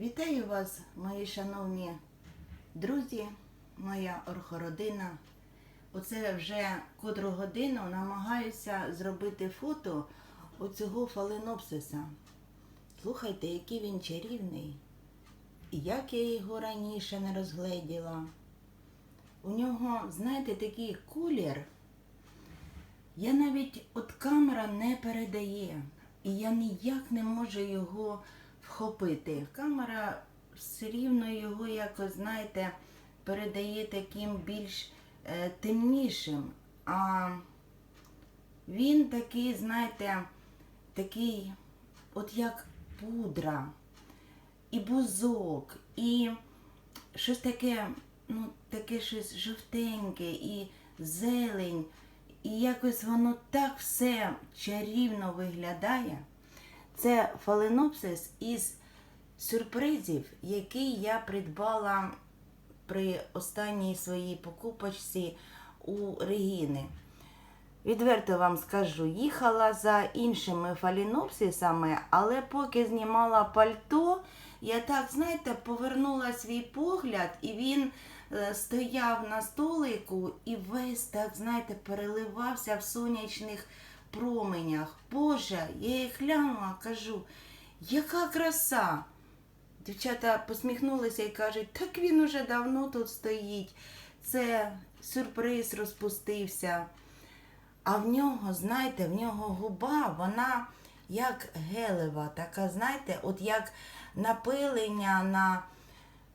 Вітаю вас, мої шановні друзі, моя орхородина. Оце вже котру годину намагаюся зробити фото оцього фаленопсиса. Слухайте, який він чарівний. І як я його раніше не розгледіла. У нього, знаєте, такий колір. Я навіть от камера не передає, і я ніяк не можу його вхопити. Камера все рівно його якось, знаєте, передає таким більш е, темнішим. А він такий, знаєте, такий, от як пудра, і бузок, і щось таке, ну, таке щось жовтеньке, і зелень. І якось воно так все чарівно виглядає. Це фаленопсис із сюрпризів, який я придбала при останній своїй покупочці у Регіни. Відверто вам скажу, їхала за іншими фалінопсисами, але поки знімала пальто, я так, знаєте, повернула свій погляд, і він е, стояв на столику і весь так, знаєте, переливався в сонячних променях. Боже, я їх глянула, кажу, яка краса! Дівчата посміхнулися і кажуть, так він уже давно тут стоїть. Це сюрприз розпустився. А в нього, знаєте, в нього губа, вона як гелева, така, знаєте, от як напилення на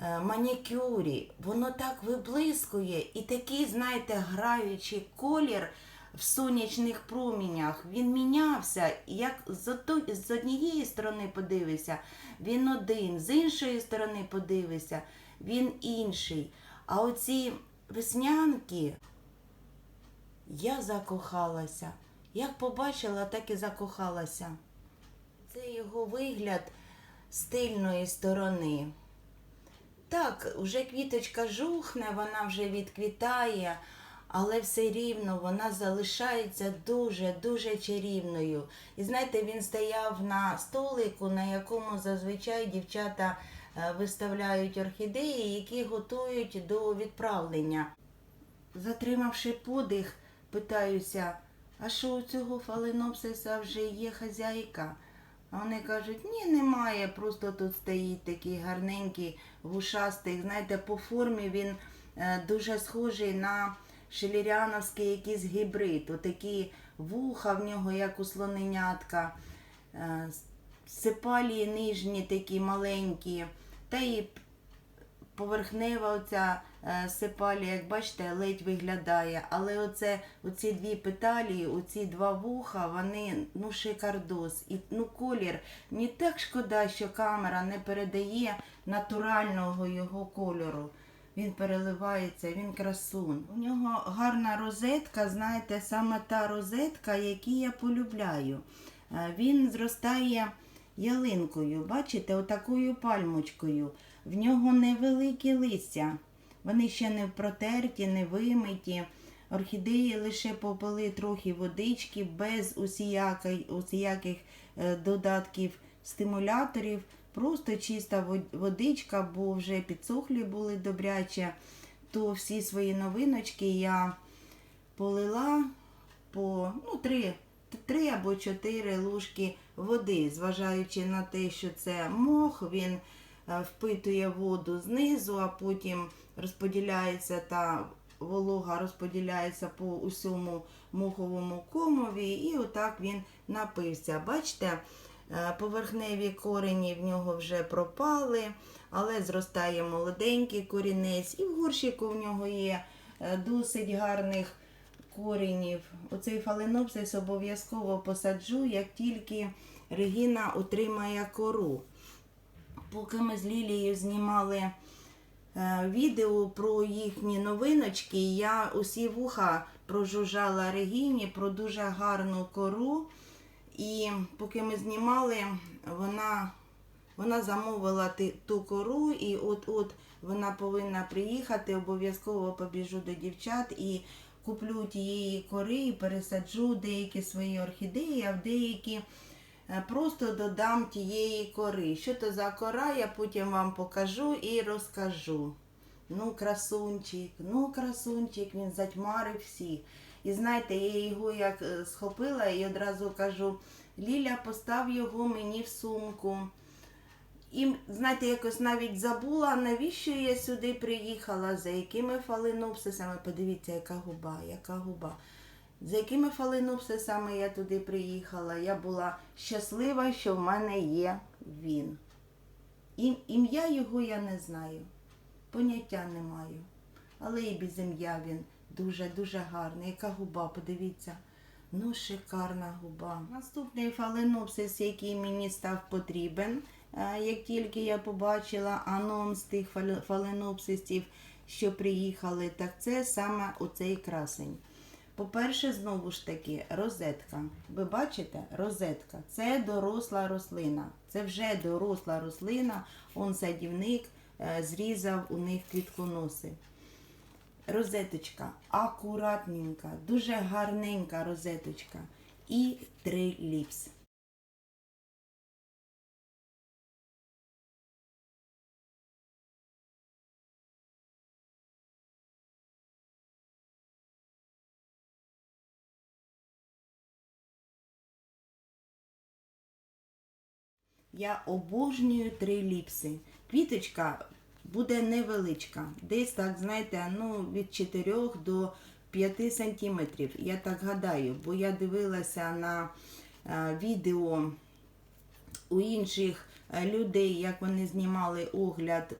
е, манікюрі. Воно так виблискує і такий, знаєте, граючий колір в сонячних промінях. Він мінявся. Як з, однієї сторони подивишся, він один, з іншої сторони подивишся, він інший. А оці веснянки. Я закохалася. Як побачила, так і закохалася. Це його вигляд з тильної сторони. Так, вже квіточка жухне, вона вже відквітає, але все рівно вона залишається дуже-дуже чарівною. І знаєте, він стояв на столику, на якому зазвичай дівчата е, виставляють орхідеї, які готують до відправлення. Затримавши подих, питаюся, а що у цього фаленопсиса вже є хазяйка? А вони кажуть, ні, немає, просто тут стоїть такий гарненький, вушастий. Знаєте, по формі він е, дуже схожий на шеліряновський якийсь гібрид. Отакі вуха в нього, як у слоненятка, е, сепалії нижні такі маленькі, та і поверхнева оця е, сепалія, як бачите, ледь виглядає. Але оце, оці дві петалії, оці два вуха, вони ну шикардос. І ну колір. Мені так шкода, що камера не передає натурального його кольору. Він переливається, він красун. У нього гарна розетка, знаєте, саме та розетка, яку я полюбляю. Е, Він зростає ялинкою, бачите, отакою пальмочкою. В нього невеликі листя. Вони ще не протерті, не вимиті. Орхідеї лише попили трохи водички, без усіяких, усіяких е, додатків стимуляторів. Просто чиста водичка, бо вже підсохлі були добряче. То всі свої новиночки я полила по ну, три, три або чотири ложки води, зважаючи на те, що це мох, він е, впитує воду знизу, а потім розподіляється та волога розподіляється по усьому моховому комові, і отак він напився. Бачите, поверхневі корені в нього вже пропали, але зростає молоденький корінець, і в горщику в нього є е, досить гарних коренів. Оцей фаленопсис обов'язково посаджу, як тільки Регіна отримає кору. Поки ми з Лілією знімали е, відео про їхні новиночки, я усі вуха прожужжала Регіні про дуже гарну кору. І поки ми знімали, вона, вона замовила ту кору, і от-от вона повинна приїхати. Обов'язково побіжу до дівчат і куплю тієї кори і пересаджу деякі свої орхідеї, а в деякі е, просто додам тієї кори. Що то за кора, я потім вам покажу і розкажу. Ну, красунчик, ну, красунчик, він затьмарив всіх. І знаєте, я його як е, схопила і одразу кажу: Ліля, постав його мені в сумку. І, знаєте, якось навіть забула, навіщо я сюди приїхала, за якими фаленопсисами. Подивіться, яка губа, яка губа. За якими фаленопсисами я туди приїхала. Я була щаслива, що в мене є він. Ім'я його я не знаю, поняття не маю. Але і без ім'я він дуже-дуже гарний. Яка губа, подивіться. Ну, шикарна губа. Наступний фаленопсис, який мені став потрібен, е, як тільки я побачила анонс тих фаленопсисів, що приїхали, так це саме оцей красень. По-перше, знову ж таки, розетка. Ви бачите, розетка це доросла рослина. Це вже доросла рослина. Он садівник е, зрізав у них квітконоси. Розеточка акуратненька, дуже гарненька розеточка. І три ліпс. Я обожнюю три ліпси. Квіточка буде невеличка. Десь так, знаєте, ну, від 4 до 5 сантиметрів. Я так гадаю, бо я дивилася на е, відео у інших е, людей, як вони знімали огляд.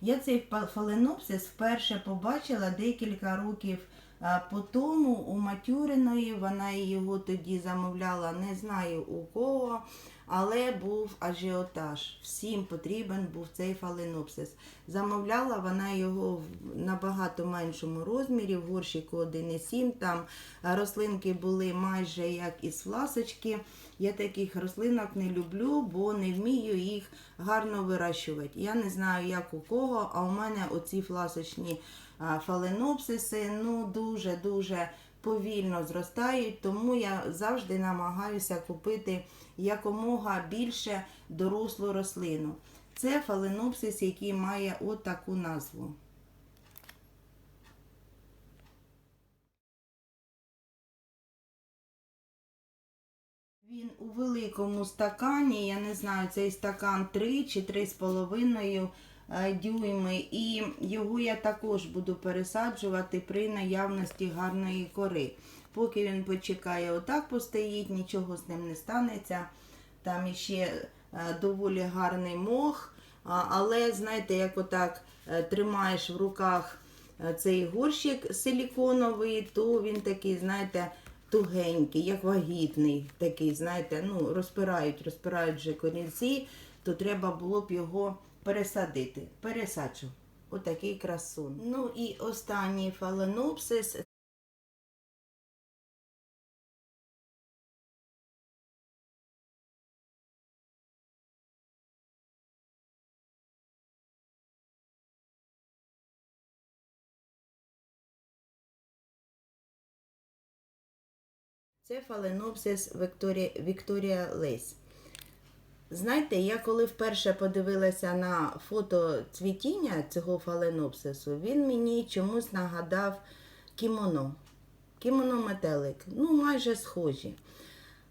Я цей фа- фаленопсис вперше побачила декілька років е, по у Матюриної. Вона його тоді замовляла, не знаю у кого, але був ажіотаж. Всім потрібен був цей фаленопсис. Замовляла вона його в набагато меншому розмірі, в горщику 1,7. Там рослинки були майже як із фласочки. Я таких рослинок не люблю, бо не вмію їх гарно вирощувати. Я не знаю, як у кого, а у мене оці фласочні фаленопсиси ну дуже-дуже повільно зростають, тому я завжди намагаюся купити якомога більше дорослу рослину. Це фаленопсис, який має от назву. Він у великому стакані, я не знаю, цей стакан 3 чи 3,5 е, дюйми. І його я також буду пересаджувати при наявності гарної кори. Поки він почекає, отак постоїть, нічого з ним не станеться. Там іще е, доволі гарний мох. Але знаєте, як отак е, тримаєш в руках е, цей горщик силіконовий, то він такий, знаєте, тугенький, як вагітний, такий, знаєте, ну, розпирають, розпирають вже корінці, то треба було б його пересадити. Пересаджу. Отакий красун. Ну і останній фаленопсис. Це фаленопсис Вікторія, Вікторія Лейс. Знаєте, я коли вперше подивилася на фото цвітіння цього фаленопсису, він мені чомусь нагадав кімоно. Кімоно-метелик. Ну, майже схожі.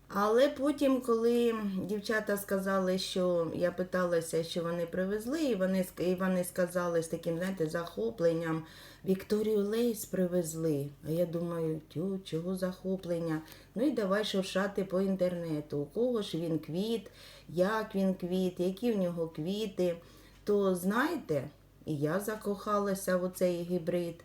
Але потім, коли дівчата сказали, що я питалася, що вони привезли, і вони, і вони сказали з таким, знаєте, захопленням, Вікторію Лейс привезли. А я думаю, тю, чого захоплення? Ну і давай шуршати по інтернету. У кого ж він квіт, як він квіт, які в нього квіти. То знаєте, і я закохалася в оцей гібрид.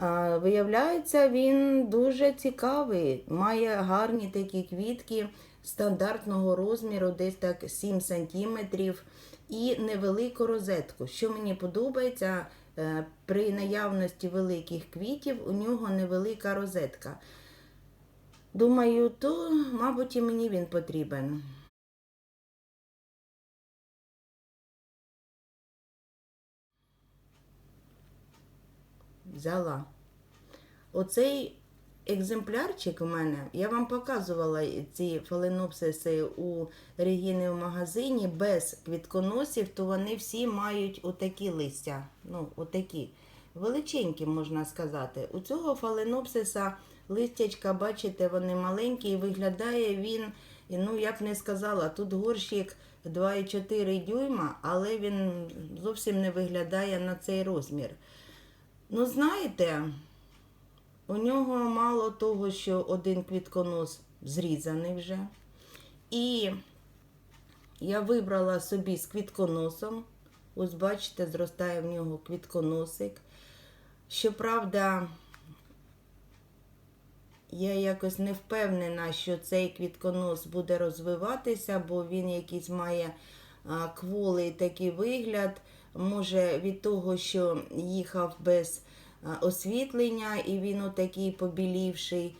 А, виявляється, він дуже цікавий, має гарні такі квітки стандартного розміру, десь так 7 сантиметрів, і невелику розетку. Що мені подобається, е, при наявності великих квітів у нього невелика розетка. Думаю, то, мабуть, і мені він потрібен. Взяла. Оцей екземплярчик у мене. Я вам показувала ці фаленопсиси у Регіни в магазині без квітконосів, то вони всі мають отакі листя. Ну, отакі. Величенькі, можна сказати. У цього фаленопсиса листячка, бачите, вони маленькі і виглядає він, ну я б не сказала, тут горщик 2,4 дюйма, але він зовсім не виглядає на цей розмір. Ну, знаєте, у нього мало того, що один квітконос зрізаний вже. І я вибрала собі з квітконосом. Ось бачите, зростає в нього квітконосик. Щоправда, я якось не впевнена, що цей квітконос буде розвиватися, бо він якийсь має кволий такий вигляд. Може від того, що їхав без освітлення, і він отакий побілівший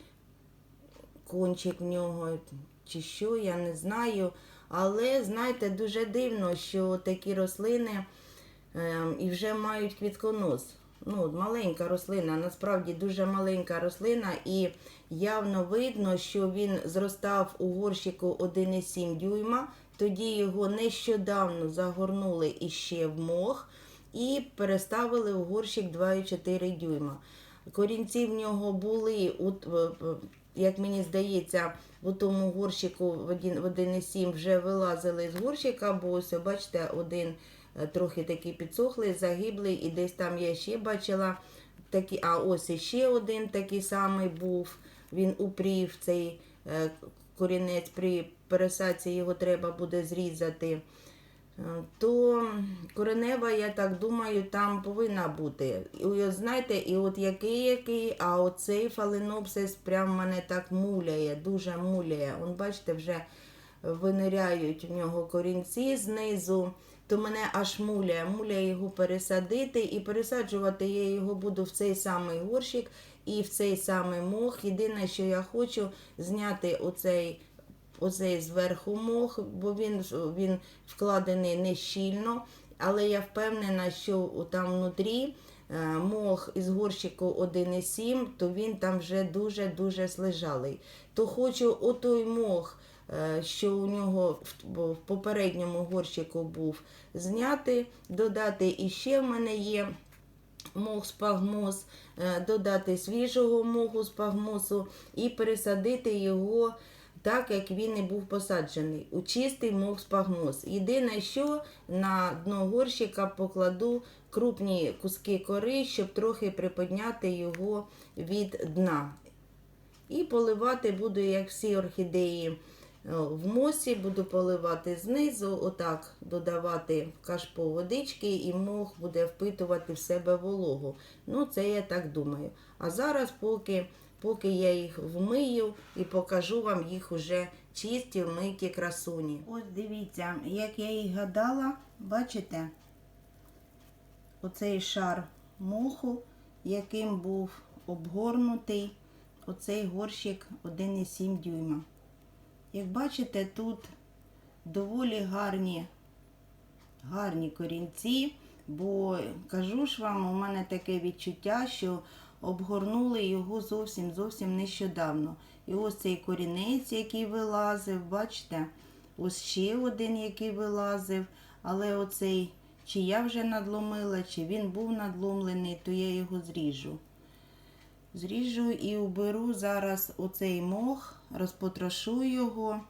кончик в нього, чи що, я не знаю. Але, знаєте, дуже дивно, що такі рослини е, і вже мають квітконос. Ну, маленька рослина, насправді дуже маленька рослина, і явно видно, що він зростав у горщику 1,7 дюйма. Тоді його нещодавно загорнули іще в мох і переставили у горщик 2,4 дюйма. Корінці в нього були, як мені здається, у тому горщику в 1,7 вже вилазили з горщика, бо ось, бачите, один е, трохи такий підсохлий, загиблий, і десь там я ще бачила такі, а ось іще один такий самий був. Він упрів цей е, корінець при пересадці його треба буде зрізати. Е, То коренева, я так думаю, там повинна бути. І от знаєте, і от який який, а оцей фаленопсис прям мене так муляє, дуже муляє. Он, бачите, вже виниряють в нього корінці знизу, то мене аж муляє. Муляє його пересадити і пересаджувати я його буду в цей самий горщик і в цей самий мох. Єдине, що я хочу зняти оцей оцей зверху мох, бо він, він вкладений не щільно. Але я впевнена, що там внутрі е, мох із горщику 1,7, то він там вже дуже-дуже слежалий. То хочу отой мох, е, що у нього в, попередньому горщику був, зняти, додати і ще в мене є мох спагмоз, е, додати свіжого моху спагмосу і пересадити його так, як він і був посаджений, у чистий мох спагмоз. Єдине, що на дно горщика покладу крупні куски кори, щоб трохи приподняти його від дна. І поливати буду, як всі орхідеї е, в мосі, буду поливати знизу, отак додавати в кашпо водички, і мох буде впитувати в себе вологу. Ну, це я так думаю. А зараз, поки, поки я їх вмию і покажу вам їх уже чисті, вмиті красуні. Ось дивіться, як я їх гадала, бачите? Оцей шар моху, яким був обгорнутий оцей горщик 1,7 дюйма. Як бачите, тут доволі гарні, гарні корінці, бо кажу ж вам, у мене таке відчуття, що обгорнули його зовсім зовсім нещодавно. І ось цей корінець, який вилазив, бачите, ось ще один, який вилазив, але оцей, чи я вже надломила, чи він був надломлений, то я його зріжу. Зріжу і уберу зараз оцей мох, розпотрошу його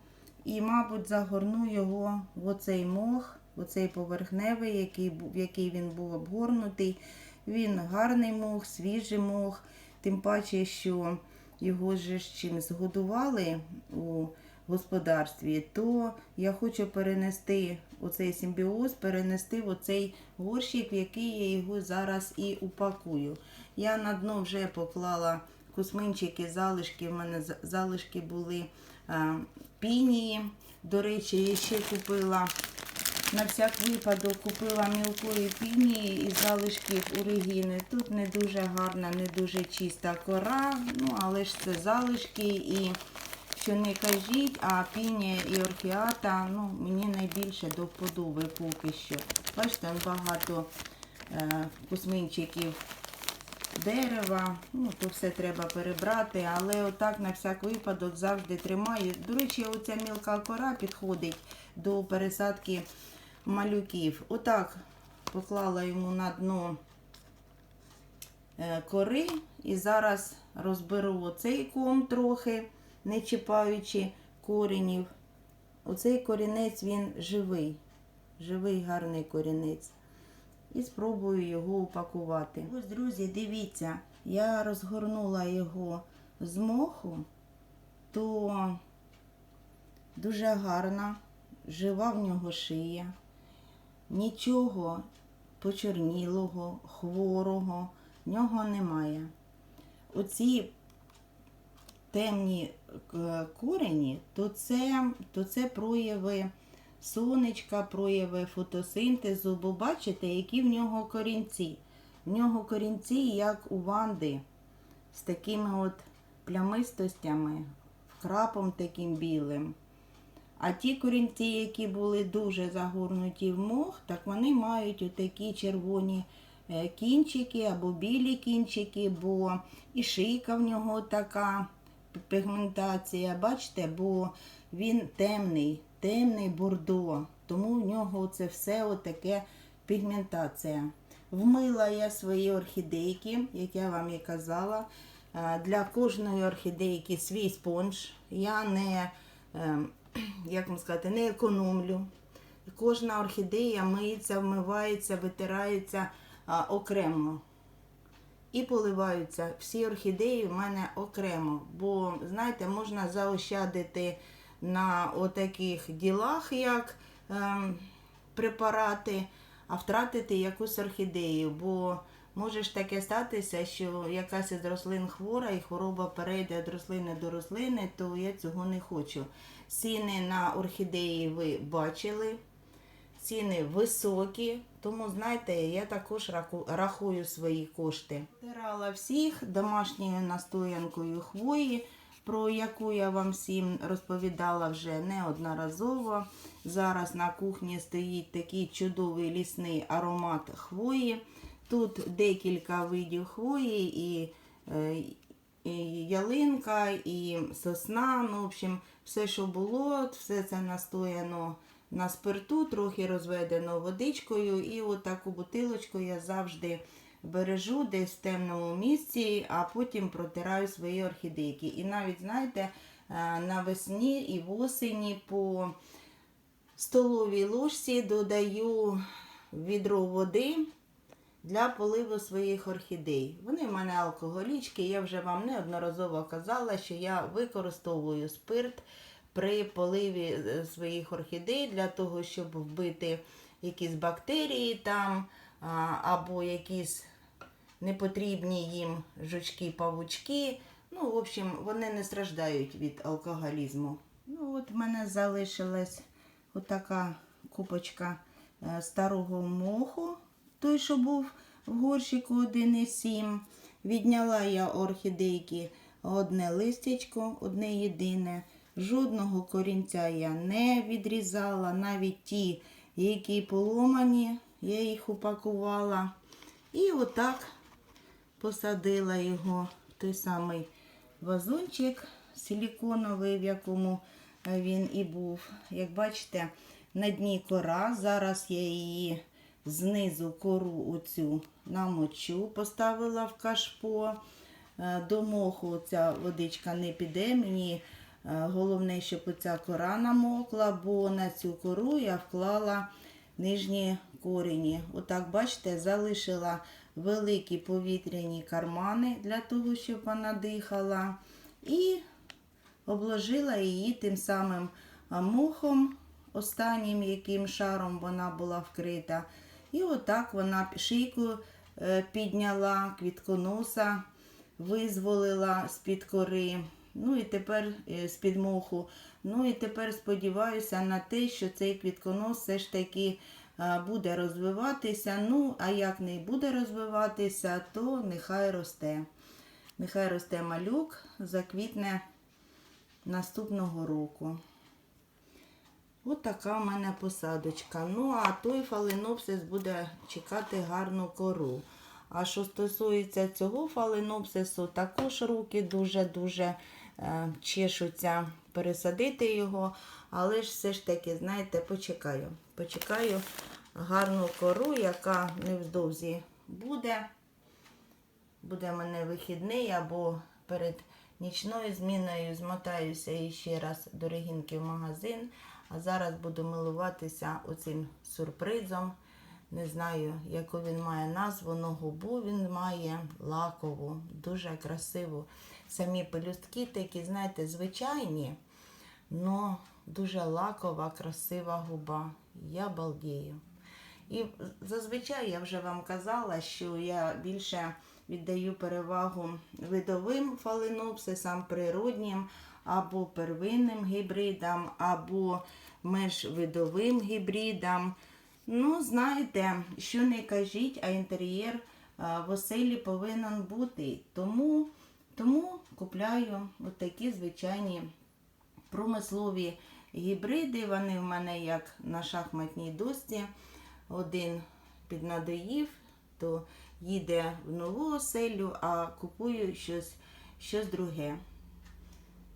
і, мабуть, загорну його в оцей мох, в оцей поверхневий, в який він був обгорнутий. Він гарний мох, свіжий мох, тим паче, що його же ж чимось годували у господарстві, то я хочу перенести оцей симбіоз, перенести в оцей горщик, в який я його зараз і упакую. Я на дно вже поклала кусминчики, залишки. В мене з- залишки були пінії. До речі, я ще купила на всяк випадок купила мілкої пінії із залишків у Регіни. Тут не дуже гарна, не дуже чиста кора, ну але ж це залишки і що не кажіть, а пінія і орхіата ну, мені найбільше до вподоби поки що. Бачите, багато е, кусминчиків дерева. Ну, то все треба перебрати, але отак на всяк випадок завжди тримаю. До речі, оця мілка кора підходить до пересадки малюків. Отак поклала йому на дно е, кори і зараз розберу оцей ком трохи, не чіпаючи коренів. Оцей корінець він живий, живий гарний корінець. І спробую його упакувати. Ось, друзі, дивіться, я розгорнула його з моху, то дуже гарна, жива в нього шия, нічого почорнілого, хворого в нього немає. Оці темні е, корені, то це, то це прояви сонечка, прояви фотосинтезу, бо бачите, які в нього корінці. В нього корінці, як у Ванди, з такими от плямистостями, вкрапом таким білим. А ті корінці, які були дуже загорнуті в мох, так вони мають отакі червоні е, кінчики або білі кінчики, бо і шийка в нього така пігментація, бачите, бо він темний, темний бордо, тому в нього це все отаке пігментація. Вмила я свої орхідейки, як я вам і казала. Е, Для кожної орхідейки свій спонж. Я не, е, як вам сказати, не економлю. Кожна орхідея миється, вмивається, витирається а, окремо. І поливаються всі орхідеї в мене окремо. Бо, знаєте, можна заощадити на отаких ділах, як ем, препарати, а втратити якусь орхідею. Бо може ж таке статися, що якась із рослин хвора і хвороба перейде від рослини до рослини, то я цього не хочу. Ціни на орхідеї ви бачили. Ціни високі, тому знаєте, я також рахую свої кошти. Тирала всіх домашньою настоянкою хвої, про яку я вам всім розповідала вже неодноразово. Зараз на кухні стоїть такий чудовий лісний аромат хвої. Тут декілька видів хвої, і, е, і ялинка, і сосна. Ну, в общем, все, що було, все це настояно на спирту, трохи розведено водичкою. І от бутилочку я завжди бережу десь в темному місці, а потім протираю свої орхідейки. І навіть, знаєте, е, навесні і в осені по столовій ложці додаю відро води для поливу своїх орхідей. Вони в мене алкоголічки. Я вже вам неодноразово казала, що я використовую спирт при поливі е, своїх орхідей для того, щоб вбити якісь бактерії там або якісь непотрібні їм жучки-павучки. Ну, в общем, вони не страждають від алкоголізму. Ну, от в мене залишилась отака купочка е, старого моху, той, що був в горщику 1,7. Відняла я орхідейки одне листячко, одне єдине. Жодного корінця я не відрізала, навіть ті, які поломані, я їх упакувала. І отак посадила його в той самий вазончик силіконовий, в якому він і був. Як бачите, на дні кора. Зараз я її знизу кору оцю намочу, поставила в кашпо. Е, До моху ця водичка не піде. Мені е, головне, щоб оця кора намокла, бо на цю кору я вклала нижні корені. Отак, бачите, залишила великі повітряні кармани для того, щоб вона дихала. І обложила її тим самим мохом, останнім яким шаром вона була вкрита. І отак вона шийку е, підняла, квітконоса визволила з-під кори. Ну і тепер е, з-під моху. Ну і тепер сподіваюся на те, що цей квітконос все ж таки е, буде розвиватися. Ну, а як не буде розвиватися, то нехай росте. Нехай росте малюк, заквітне наступного року. От така в мене посадочка. Ну, а той фаленопсис буде чекати гарну кору. А що стосується цього фаленопсису, також руки дуже-дуже е, чешуться пересадити його. Але ж все ж таки, знаєте, почекаю. Почекаю гарну кору, яка невдовзі буде. Буде в мене вихідний або перед нічною зміною змотаюся іще раз до Регінки в магазин. А зараз буду милуватися оцим сюрпризом. Не знаю, яку він має назву, но губу він має лакову, дуже красиву. Самі пелюстки такі, знаєте, звичайні, но дуже лакова, красива губа. Я балдію. І зазвичай я вже вам казала, що я більше віддаю перевагу видовим фаленопсисам, природнім, або первинним гібридам, або межвидовим гібридам. Ну, знаєте, що не кажіть, а інтер'єр а, в оселі повинен бути. Тому, тому купляю такі звичайні промислові гібриди. Вони в мене як на шахматній досці. Один піднадоїв, то їде в нову оселю, а купую щось, щось друге.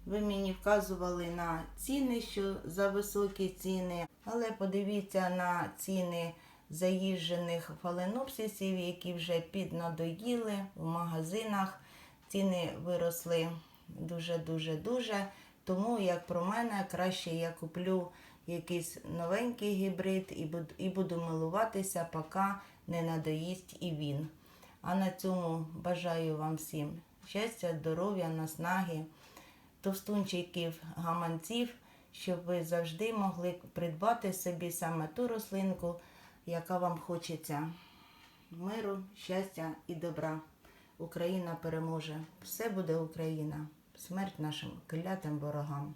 Ви мені вказували на ціни, що за високі ціни, але подивіться на ціни заїжджених фаленопсисів, які вже піднадоїли в магазинах. Ціни виросли дуже-дуже-дуже. Тому, як про мене, краще я куплю якийсь новенький гібрид і буду милуватися, поки не надоїсть і він. А на цьому бажаю вам всім щастя, здоров'я, наснаги, товстунчиків, гаманців, щоб ви завжди могли придбати собі саме ту рослинку, яка вам хочеться. Миру, щастя і добра. Україна переможе. Все буде Україна. Смерть нашим клятим ворогам.